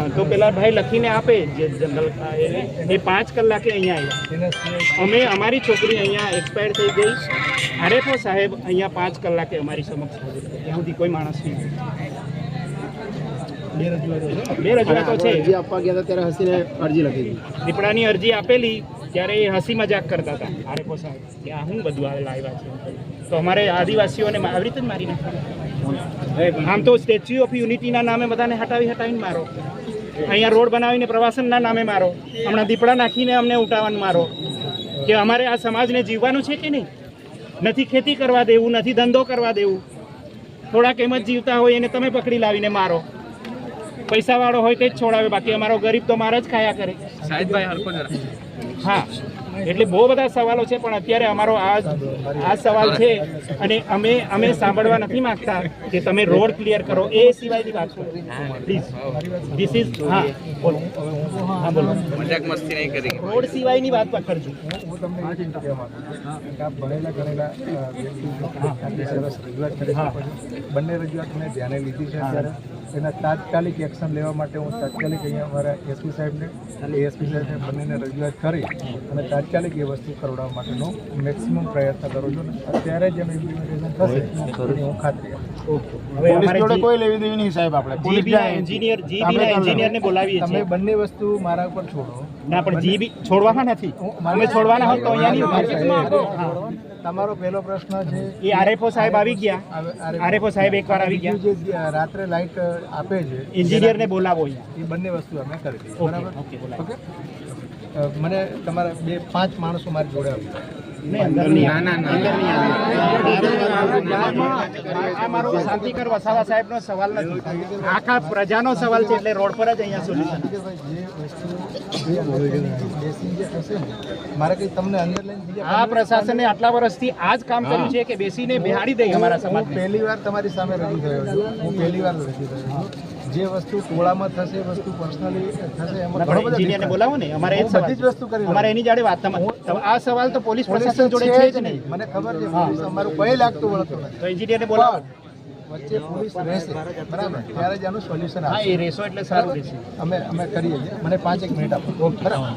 હા તો પેલા ભાઈ લખીને આપે જે જનરલ એ- એ પાંચ કલાકે અહીંયા આવ્યા અમે અમારી છોકરી અહીંયા એક્સપાયર થઈ ગઈ. આરેફો સાહેબ અહીંયા પાંચ કલાકે અમારી સમક્ષ હાજર ત્યાં સુધી કોઈ માણસ નહીં. બે રજૂઆતો છે. અરજી આપવા ગયા હતા ત્યારે હસીને અરજી લખી દીપડાની અરજી આપેલી ત્યારે એ હસી મજાક કરતા હતા. આરેફો સાહેબ કે આ હું બધું લાવ્યા છે? તો અમારે આદિવાસીઓને આવી રીતે જ મારી નાખવાના. આમ તો સ્ટેચ્યુ ઓફ યુનિટીના નામે બધાને હટાવી હટાવીને મારો. અહીંયા રોડ બનાવીને પ્રવાસનના નામે મારો. હમણાં દીપડા નાખીને અમને ઉઠાવવાનું મારો. કે અમારે આ સમાજને જીવવાનું છે કે નહીં? નથી ખેતી કરવા દેવું નથી ધંધો કરવા દેવું. થોડાક એમ જ જીવતા હોય એને તમે પકડી લાવીને મારો. પૈસાવાળો હોય તે જ છોડાવે. બાકી અમારો ગરીબ તો મારા જ ખાયા કરે. હા. એટલે બહુ બધા સવાલો છે પણ અત્યારે અમારો આ આ સવાલ છે અને અમે અમે સાંભળવા નથી માંગતા કે તમે રોડ ક્લિયર કરો. એ સિવાયની વાત કરો. પ્લીઝ ધીસ ઇઝ હા બોલો. હા બોલો. મજાક મસ્તી નહીં કરી. રોડ સિવાયની વાત પર કરજો. હું તમને આ ચિંતા કહેવા માંગુ છું આપ ભણેલા કરેલા. સરસ રજૂઆત કરી શકો છો? બંને રજૂઆત મેં ધ્યાને લીધી છે અત્યારે? એના તાત્કાલિક એક્શન લેવા માટે હું તાત્કાલિક અહીંયા અમારા એસપી સાહેબને અને એસપી સાહેબને બંનેને રજૂઆત કરી અને તાત્કાલિક એ વસ્તુ કરવડાવવા માટેનો મેક્સિમમ પ્રયત્ન કરું છું. અત્યારે જ એનું ઇમ્પ્લિમેન્ટેશન થશે એની હું ખાતરી આપું પોલીસ જોડે કોઈ લેવી દેવી નહીં સાહેબ આપણે. પોલીસ એન્જિનિયર એન્જિનિયરને બોલાવીએ તમે બંને વસ્તુ મારા ઉપર છોડો. ના પણ જીબી છોડવાના નથી. અમે છોડવાના હોત તો અહીંયા. તમારો પહેલો પ્રશ્ન છે એ આરએફઓ સાહેબ આવી ગયા. આરએફઓ સાહેબ એકવાર આવી ગયા. જે રાત્રે લાઇટ આપે છે એન્જિનિયરને બોલાવો એ બંને વસ્તુ અમે કરી દઈએ. બરાબર? Okay, okay? મને તમારા બે પાંચ માણસો મારી જોડે આવ્યા ના ના ના. શાંતિકર વસાવા સાહેબનો સવાલ નથી. આખા પ્રજાનો સવાલ છે એટલે રોડ પર જ અહીંયા સોલ્યુશન મારે કંઈ તમને અંદર લઈને આ પ્રશાસને આટલા વર્ષથી આ જ કામ કર્યું છે કે બેસીને બેહાડી દે અમારા સમાજ પહેલી વાર તમારી સામે રજૂ થયો છું. હું પહેલી વાર રજૂ થયો છું. જે વસ્તુ ટોળામાં થશે એ વસ્તુ પર્સનલી થશે એમાં ઘણો બધો એને બોલાવો ને. અમારે એ બધી જ વસ્તુ કરી અમારે એની જોડે વાત આ સવાલ તો પોલીસ પ્રશાસન જોડે છે જ નહીં. મને ખબર છે પોલીસ અમારું કોઈ લાગતું વળતું નથી. તો એન્જિનિયરને બોલાવો. વચ્ચે પોલીસ રહેશે. બરાબર? ત્યારે જ આનું સોલ્યુશન હા એ રેસો એટલે સારું રહેશે. અમે અમે કરીએ છીએ. મને પાંચ એક મિનિટ આપો. બરાબર?